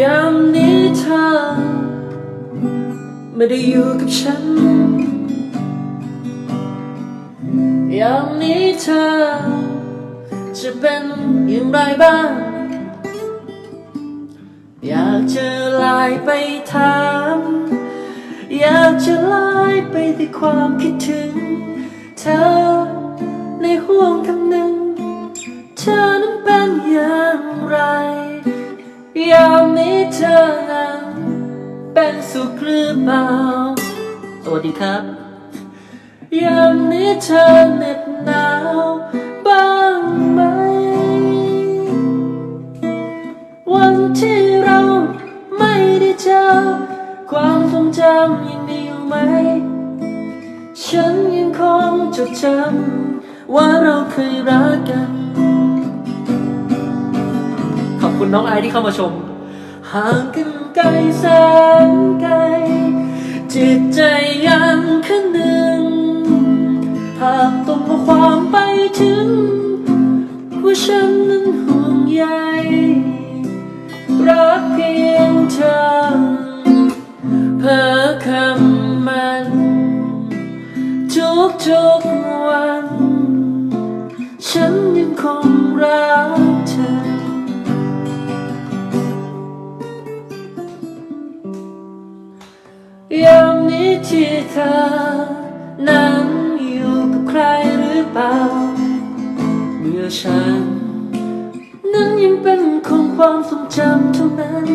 ยามนี้เธอ ไม่ได้อยู่กับฉัน ยามนี้เธอ จะเป็นอย่างไรบ้าง อยากจะไลน์ไปถาม อยากจะไลน์ไปด้วยความคิดถึง เธอในห่วงคำหนึ่ง เธอนั้นเป็นอย่าง สุขหรือเปล่า สวัสดีครับยามนี้เธอเหน็บหนาวบ้างไหม วันที่เราไม่ได้เจอ ความทรงจำยังมีอยู่ไหม ฉันยังคงจดจำว่าเราเคยรักกัน ขอบคุณน้องไอที่เข้ามาชม ห่างกันไกลแสนไกล จิตใจยังคืนหนึ่ง หากต้องเอาความไปถึง ว่าฉันนั้นห่วงใยรักเพียงเธอเพ้อคำมัน ทุกทุกวัน ฉัน เปล่า เมื่อฉัน นั้นยังเป็นของความทรงจำเท่านั้น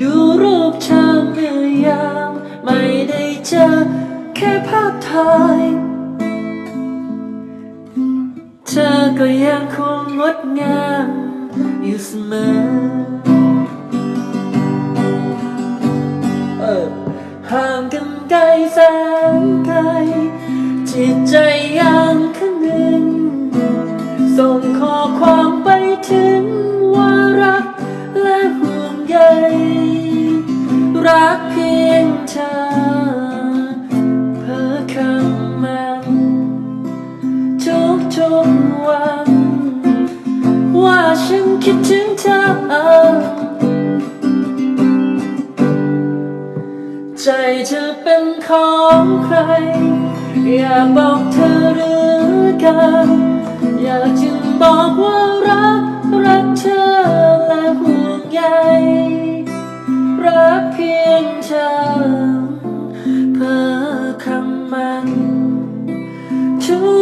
ดูรูปเธอเมื่อยามไม่ได้เจอแค่ภาพถ่ายเธอก็ยังคงงดงามอยู่เสมอห่างกันไกลแสน จิตใจยังคืนหนึ่ง ส่งข้อความไปถึงว่ารักและห่วงใยรักเพียงเธอเพ้อคำมันทุกทุกวัน ว่าฉันคิดถึงเธอใจเธอเป็นของใคร อยากบอกเธอหรือกันอยากจะบอกว่ารัก รักเธอและห่วงใยรักเพียงเธอเพื่อคำมันทุก